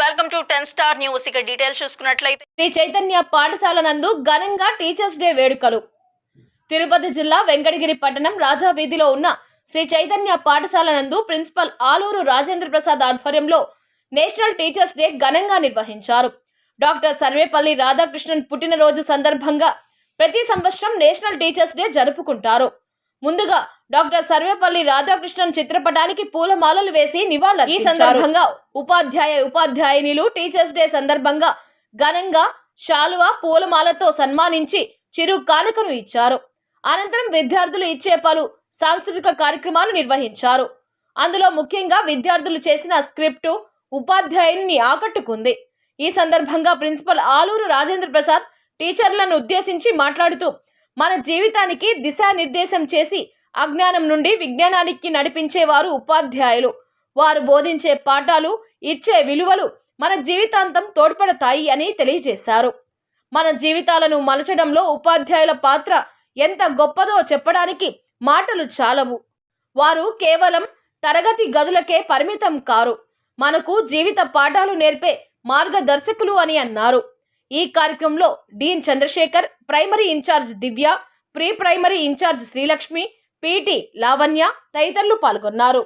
Welcome to ten star news. ఇక details చూసుకున్నట్లయితే శ్రీ చైతన్య పాఠశాల నందు ఘనంగా టీచర్స్ డే వేడుకలు. తిరుపతి జిల్లా వెంకటగిరి పట్టణం రాజా వీధిలో ఉన్న శ్రీ చైతన్య పాఠశాల నందు ప్రిన్సిపల్ ఆలూరు రాజేంద్ర ప్రసాద్ ఆధ్వర్యంలో నేషనల్ టీచర్స్ డే ఘనంగా నిర్వహించారు. డాక్టర్ సర్వేపల్లి రాధాకృష్ణన్ పుట్టినరోజు సందర్భంగా ప్రతి సంవత్సరం నేషనల్ టీచర్స్ డే జరుపుకుంటారు. ముందుగా డాక్టర్ సర్వేపల్లి రాధాకృష్ణన్ చిత్రపటానికి పూలమాలలు వేసి నివాళులు ఈ సందర్భంగా ఉపాధ్యాయ ఉపాధ్యాయునిలు టీచర్స్ డే సందర్భంగా ఘనంగా శాలువా పూలమాలతో సన్మానించి చిరు కానుకను ఇచ్చారు. అనంతరం విద్యార్థులు ఇచ్చే పలు సాంస్కృతిక కార్యక్రమాలు నిర్వహించారు. అందులో ముఖ్యంగా విద్యార్థులు చేసిన స్క్రిప్టు ఉపాధ్యాయుని ఆకట్టుకుంది. ఈ సందర్భంగా ప్రిన్సిపల్ ఆలూరు రాజేంద్ర ప్రసాద్ టీచర్లను ఉద్దేశించి మాట్లాడుతూ మన జీవితానికి దిశానిర్దేశం చేసి అజ్ఞానం నుండి విజ్ఞానానికి నడిపించేవారు ఉపాధ్యాయులు. వారు బోధించే పాఠాలు ఇచ్చే విలువలు మన జీవితాంతం తోడ్పడతాయి అని తెలియజేశారు. మన జీవితాలను మలచడంలో ఉపాధ్యాయుల పాత్ర ఎంత గొప్పదో చెప్పడానికి మాటలు చాలవు. వారు కేవలం తరగతి గదులకే పరిమితం కారు. మనకు జీవిత పాఠాలు నేర్పే మార్గదర్శకులు అని అన్నారు. ఈ కార్యక్రమంలో dean Chandrasekhar primary incharge Divya pre primary incharge Srilakshmi PT Lavanya తదితరులు పాల్గొన్నారు.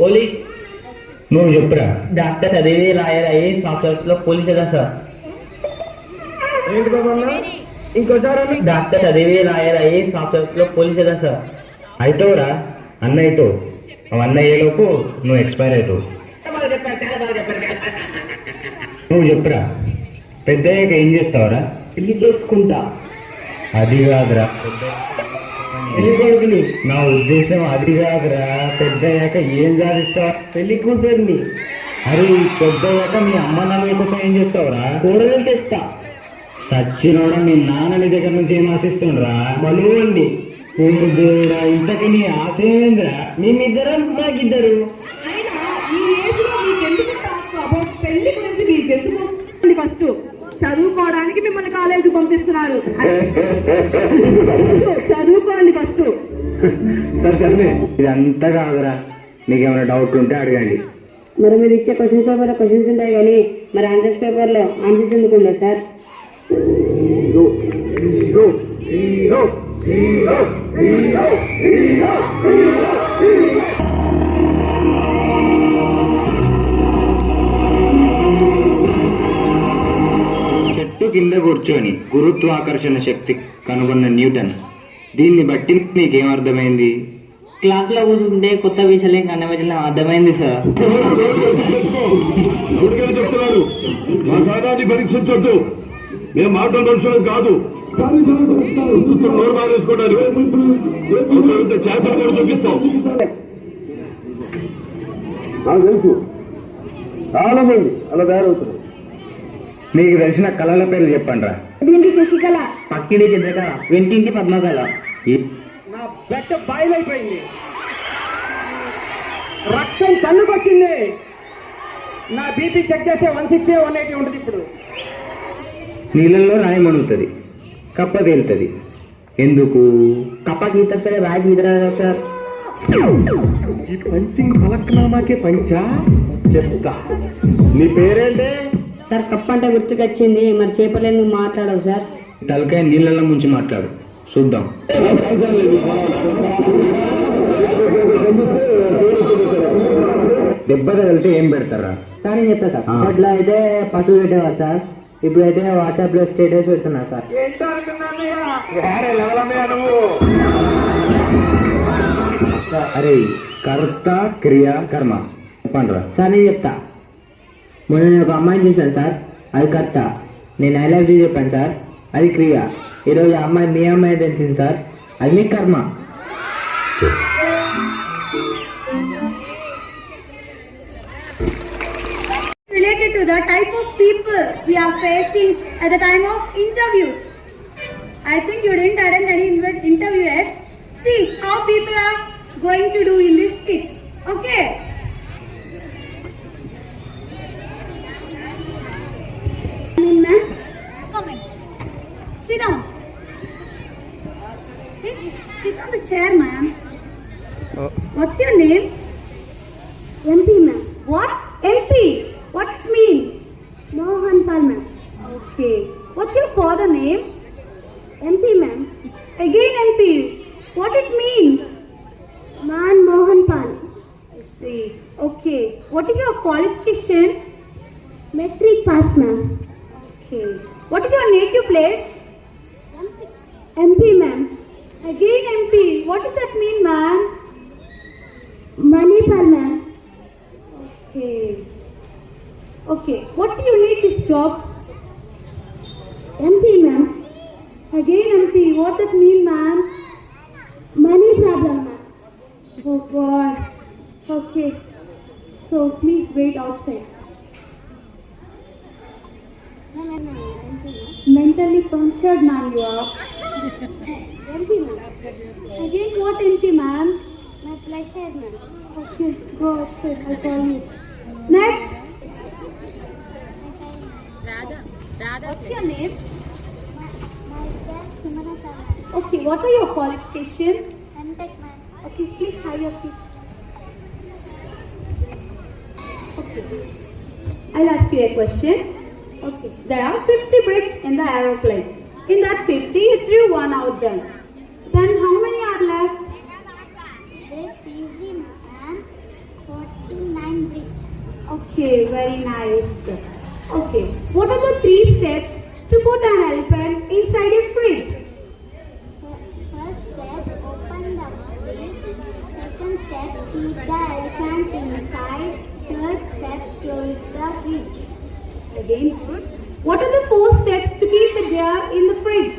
పోలీస్? నువ్వు చెప్పురా. డాక్టర్ చదివి లాయర్ అయ్యి సాఫ్ట్వేర్స్లో పోలీస్ కదా సార్? ఇంకోసారి డాక్టర్ చదివి లాయర్ అయ్యి లో పోలీస్ కదా సార్? అవుతావురా అన్న అవుతావు అవి అన్న అయ్యేలోపు నువ్వు ఎక్స్పైర్ అవుతావు నువ్వు చెప్పురా. పెద్ద ఏం చేస్తావురా? పెళ్ళి చేసుకుంటా. అది కాదురా. పెళ్ళి కొడుకుని. నా ఉద్దేశం అది కాదురా పెద్దయ్యాక ఏం సాధిస్తావు పెళ్ళి కూతుర్ని. అరే పెద్దయ్యాక మీ అమ్మ నాన్న కోసం ఏం చేస్తావురా? కూడలు తెస్తా. సచ్చినోడ మీ నాన్న నీ దగ్గర నుంచి ఏం ఆశిస్తుండ్రా? మనువుని దేవుడా ఇంతకి నీ ఆశ ఏంద్రా? మేమిద్దరం మాకిద్దరు. ఫస్ట్. చదువుకోవడానికి మిమ్మల్ని కాలేజీ పంపిస్తున్నారు. చదువుకోండి ఫస్ట్. ఇదంతా కాదురా. నీకేమైనా డౌట్ ఉంటే అడగండి. మరి మీరు ఇచ్చే క్వశ్చన్ పేపర్లో క్వశ్చన్స్ ఉంటాయి కానీ మరి ఆన్సర్స్ పేపర్లో ఆన్సర్స్ ఎందుకు ఉండదు సార్? చెట్టు కింద కూర్చొని గురుత్వాకర్షణ శక్తి కనుగొన్న న్యూటన్. దీన్ని బట్టి నీకేం అర్థమైంది? క్లాస్లో కూర్చుంటే కొత్త విషయాలు ఏం కనబడిన అర్థమైంది సార్ చెప్తున్నారు? మా సాధాన్ని పరీక్షించొద్దు మేము మాటలు మనుషులం కాదు. నోరు బాగేసుకోవడానికి కూడా చూపిస్తాం. నాకు తెలుసు. చాలా మంది అలా తయారవుతున్నారు. మీకు తెలిసిన కళల పేర్లు చెప్పండి రా దీనికి శశికళ పక్కింటి చిత్రక వెంటింటి పద్మకళ. నా బెట్ట బయలైపోయింది. రక్తం కళ్ళుకొచ్చింది నా బీపీ చెక్ చేస్తే వన్ సిక్స్టీ వన్ ఎయిటీ ఉంటుంది ఇప్పుడు. నీళ్ళల్లో రాయి మణుగుతుంది కప్ప తేలుతుంది ఎందుకు? కప్ప గీత సరే రాయి గీత సార్ ఈ పంచింగ్ ఫలక్నామాకే పంచా? చెప్తా నీ పేరేంటే? సార్ కప్ అంటే గుర్తుకొచ్చింది. మరి చేపలు ఎందుకు మాట్లాడవు సార్. తలకాయ నీళ్ళల్లో ముంచి మాట్లాడు. చూద్దాం. దెబ్బ తగిలితే ఏం పెడతారా? సార్ నేను చెప్తా సార్. అప్పట్లో అయితే పశువు పెట్టేవారు సార్. ఇప్పుడైతే వాట్సాప్లో స్టేటస్ పెడుతున్నా సార్. నువ్వు? అరే కర్త క్రియ కర్మ. చెప్పండి రా. సార్ నేను చెప్తా. మొన్న నేను ఒక అమ్మాయిని చూశాను సార్ అది కర్త నేను ఐ లవ్ యూ చెప్పాను సార్ అది క్రియ ఈరోజు ఆ అమ్మాయి మీ అమ్మాయి తెలిసింది సార్ అది మీ కర్మ related to the type of people we are facing at the time of interviews. I think you didn't attend any inv- interview yet. See how people are going to do in this skit. Okay. Come in. Sit down. Hey, sit on the chair, ma'am. Oh. What's your name? MP, ma'am. What? MP? What it mean? Mohan Pal, ma'am. Okay. What's your father name? MP, ma'am. Again MP. What it mean? Oh God. Okay. So please wait outside. Mentally punctured, man You are. MP, ma'am. Again, what empty ma'am? My pleasure, ma'am. Okay, go outside. I'll call you. Next. What's your name? Myself, Simona Savan. Okay, what are your qualifications? Okay, please have your seat. Okay. I'll ask you a question. Okay. There are 50 bricks in the aeroplane. In that 50, you threw one out there. Then how many are left? That's easy, man. Okay, very nice. Okay, what are the three steps to put an elephant inside a fridge? First step, open the fridge. Second step, keep the elephant inside. Third step, close the fridge. Again, what are the four steps to keep the jar in the fridge?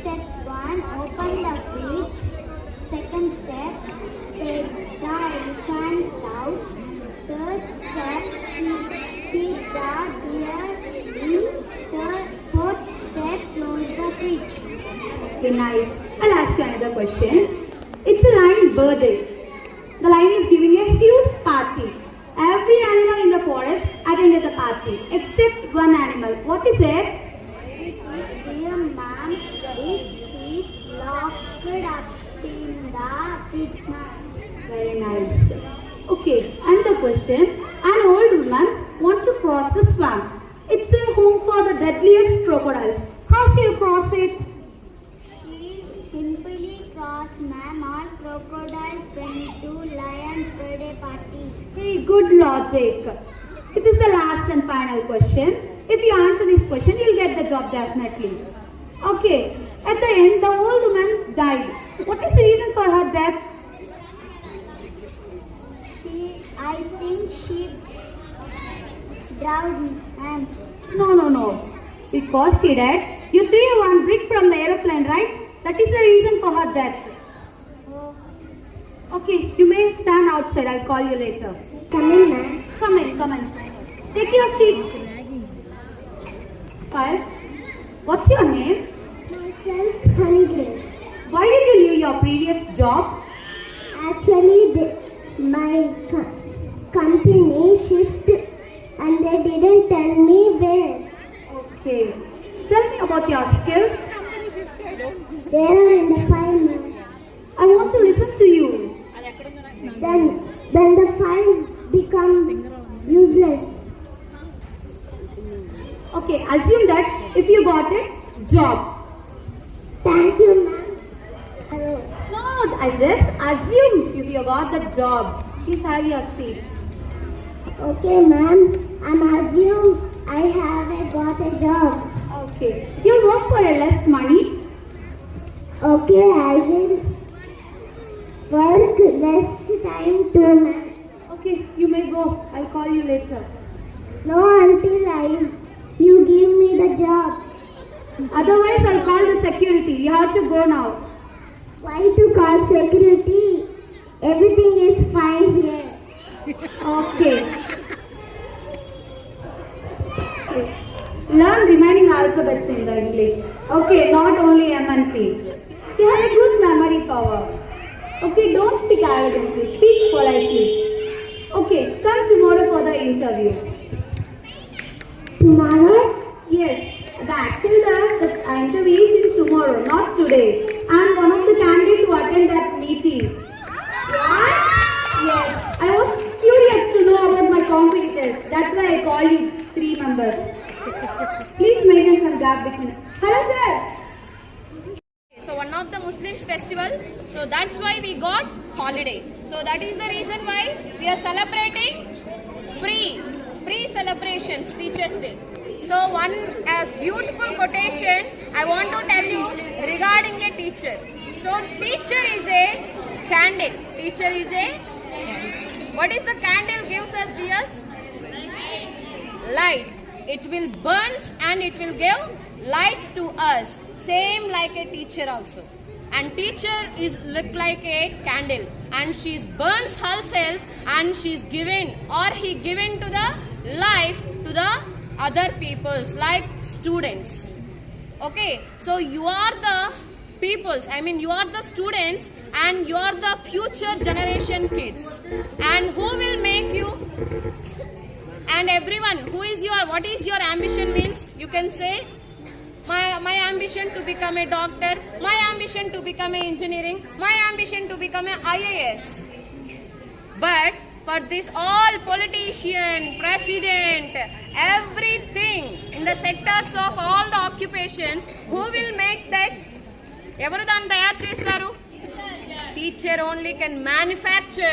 Step 1. Open the fridge. Second step. Take the elephant out. Third step. Keep, keep the deer in. Third, fourth step. Close the fridge. Okay, nice. I'll ask you another question. It's a lion birthday. The lion is giving a huge party. Every animal in the forest attended the party except one animal. What is it? It is locked up in the. Very nice. Okay, another question. An old woman wants to cross the swamp. It's a home for the deadliest crocodiles. How she'll cross it? Simply ma'am. All crocodiles went to lion's birthday party. Very good logic. It is the last and final question. If you answer this question, you'll get the job definitely. Okay. At the end, the old woman died. What is the reason for her death? She, I think she drowned and No, no, no. Because she died, you threw one brick from the aeroplane, right? That is the reason for her death. Okay, you may stand outside. I'll call you later. come in, ma'am. Come in, come in. Take your seat. Fire. What's your name? Myself, Honey Grace. Why did you leave your previous job? Actually, they, my co- company shift and they didn't tell me where. Okay. Tell me about your skills. They are in the ma'am. I want to listen to you. Then, then the file become useless. Okay, assume that if you got a job. Thank you, ma'am. Hello. No, I just assume if you got the job. Please have your seat. Okay, ma'am. I'm assume I have got a job. Okay. You'll work for a less money. Okay, I will work less time too. Okay, you may go. I'll call you later. No, until I you give me the job. Otherwise, I'll call the security. You have to go now. Why to call security? Everything is fine here. Okay. Learn remaining alphabets in the English. Okay, not only M and P. You have a good memory power. Okay, don't speak arrogantly. Speak politely. Okay, come tomorrow for the interview. Tomorrow? Yes, the actual the, the interview is in tomorrow, not today. I'm one of the candidates to attend that meeting. What? Yes, I was curious to know about my competitors. That's why I called you three members. Please maintain some gap between. Hello, sir. So one of the Muslims festival, so that's why we got holiday. So that is the reason why we are celebrating free, free celebrations, Teachers Day. So one beautiful quotation I want to tell you regarding a teacher. So teacher is a candle. Teacher is a what is the candle gives us dears? Light. It will burns and it will give light to us. Same like a teacher also. And teacher is look like a candle and she burns herself and she's given or he given to the life to the other peoples like students. Okay, so you are the peoples, I mean, you are the students and you are the future generation kids. And who will make you? And everyone, who is your, what is your ambition means? You can say, my, my ambition to become a doctor, my ambition to become a engineering, my ambition to become a IAS. But for this all politician, president, everything in the sectors of all the occupations, who will make that? ఎవరు దాన్ని తయారు చేస్తారు teacher only can manufacture